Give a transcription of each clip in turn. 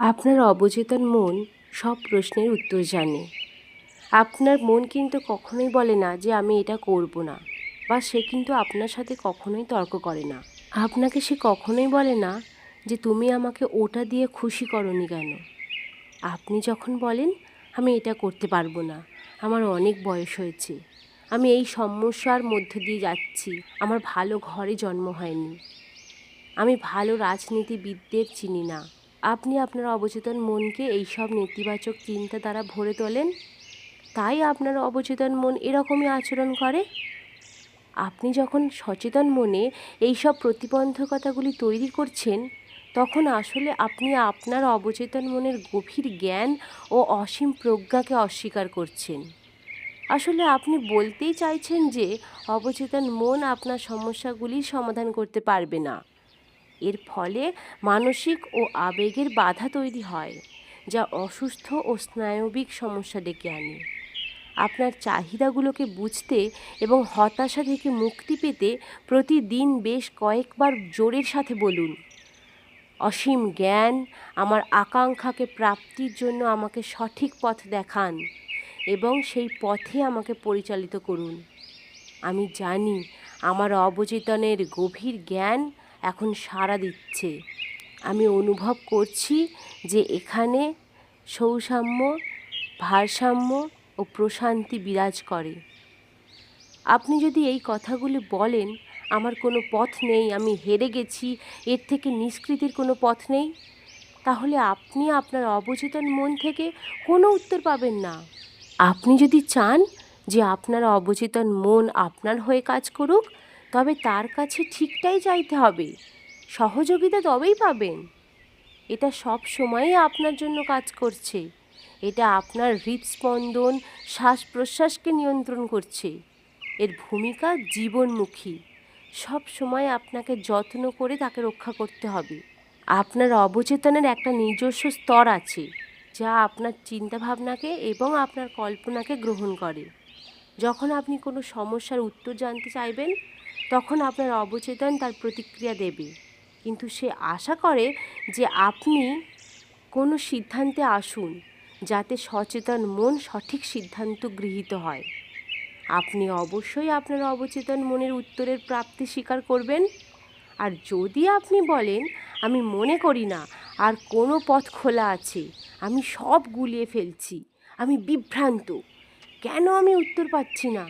আপনার অবচেতন মন সব প্রশ্নের উত্তর জানে। আপনার মন কিন্তু কখনোই বলে না যে আমি এটা করব না, বা সে কিন্তু আপনার সাথে কখনোই তর্ক করে না। আপনাকে সে কখনোই বলে না যে তুমি আমাকে ওটা দিয়ে খুশি করনি কেন? আপনি যখন বলেন, আমি এটা করতে পারব না, আমার অনেক বয়স হয়েছে, আমি এই সমস্যার মধ্য দিয়ে যাচ্ছি, আমার ভালো ঘরে জন্ম হয়নি, আমি ভালো রাজনীতিবিদদের চিনি না আপনি আপনার অবচেতন মনকে এইসব নেতিবাচক চিন্তা দ্বারা ভরে তোলেন? তাই আপনার অবচেতন মন এরকমই আচরণ করে? আপনি যখন সচেতন মনে এইসব প্রতিবন্ধকতাগুলি তৈরি করছেন, তখন আসলে আপনি আপনার অবচেতন মনের গভীর জ্ঞান ও অসীম প্রজ্ঞাকে অস্বীকার করছেন। আসলে আপনি বলতেই চাইছেন যে, অবচেতন মন আপনার সমস্যাগুলির সমাধান করতে পারবে না। এর ফলে মানসিক ও আবেগের বাধা তৈরি হয়, যা অসুস্থ ও স্নায়বিক সমস্যা ডেকে আনে। আপনার চাহিদাগুলোকে বুঝতে এবং হতাশা থেকে মুক্তি পেতে প্রতিদিন বেশ কয়েকবার জোরের সাথে বলুন, অসীম জ্ঞান, আমার আকাঙ্ক্ষাকে প্রাপ্তির জন্য আমাকে সঠিক পথ দেখান এবং সেই পথে আমাকে পরিচালিত করুন। আমি জানি আমার অবচেতনের গভীর জ্ঞান এখন সাড়া দিচ্ছে। আমি অনুভব করছি যে এখানে সৌসাম্য, ভারসাম্য ও প্রশান্তি বিরাজ করে। আপনি যদি এই কথাগুলি বলেন, আমার কোনো পথ নেই, আমি হেরে গেছি, এর থেকে নিষ্কৃতির কোনো পথ নেই, তাহলে আপনি আপনার অবচেতন মন থেকে কোনো উত্তর পাবেন না। আপনি যদি চান যে আপনার অবচেতন মন আপনার হয়ে কাজ করুক তবে তার কাছে ঠিকটাই চাইতে হবে। সহযোগিতা তবেই পাবেন। এটা সব সময়ই আপনার জন্য কাজ করছে। এটা আপনার হৃদস্পন্দন শ্বাস প্রশ্বাসকে নিয়ন্ত্রণ করছে। এর ভূমিকা জীবনমুখী। সব সময় আপনাকে যত্ন করে তাকে রক্ষা করতে হবে। আপনার অবচেতনের একটা নিজস্ব স্তর আছে, যা আপনার চিন্তাভাবনাকে এবং আপনার কল্পনাকে গ্রহণ করে। যখন আপনি কোনো সমস্যার উত্তর জানতে চাইবেন তখন আপনার অবচেতন তার প্রতিক্রিয়া দেবে। কিন্তু সে আশা করে যে আপনি কোনো সিদ্ধান্তে আসুন, যাতে সচেতন মন সঠিক সিদ্ধান্ত গৃহীত হয়। আপনি অবশ্যই আপনার অবচেতন মনের উত্তরের প্রাপ্তি স্বীকার করবেন। আর যদি আপনি বলেন, আমি মনে করি না, আর কোনো পথ খোলা আছে, আমি সব গুলিয়ে ফেলছি, আমি বিভ্রান্ত, কেন আমি উত্তর পাচ্ছি না?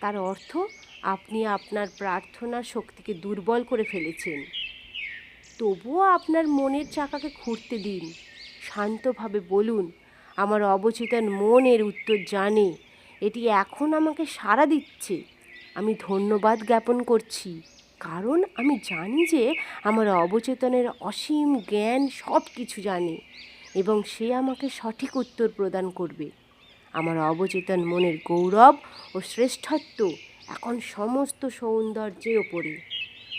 তার অর্থ আপনি আপনার প্রার্থনার শক্তিকে দুর্বল করে ফেলেছেন। তবুও আপনার মনের চাকাকে খুঁড়তে দিন। শান্তভাবে বলুন, আমার অবচেতন মন এর উত্তর জানে। এটি এখন আমাকে সাড়া দিচ্ছে। আমি ধন্যবাদ জ্ঞাপন করছি। কারণ আমি জানি যে আমার অবচেতনের অসীম জ্ঞান সব কিছু জানে এবং সে আমাকে সঠিক উত্তর প্রদান করবে। আমার অবচেতন মনের গৌরব ও শ্রেষ্ঠত্ব এখন সমস্ত সৌন্দর্যের ওপরে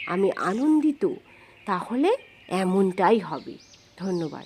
আমি আনন্দিত তাহলে এমনটাই হবে। ধন্যবাদ।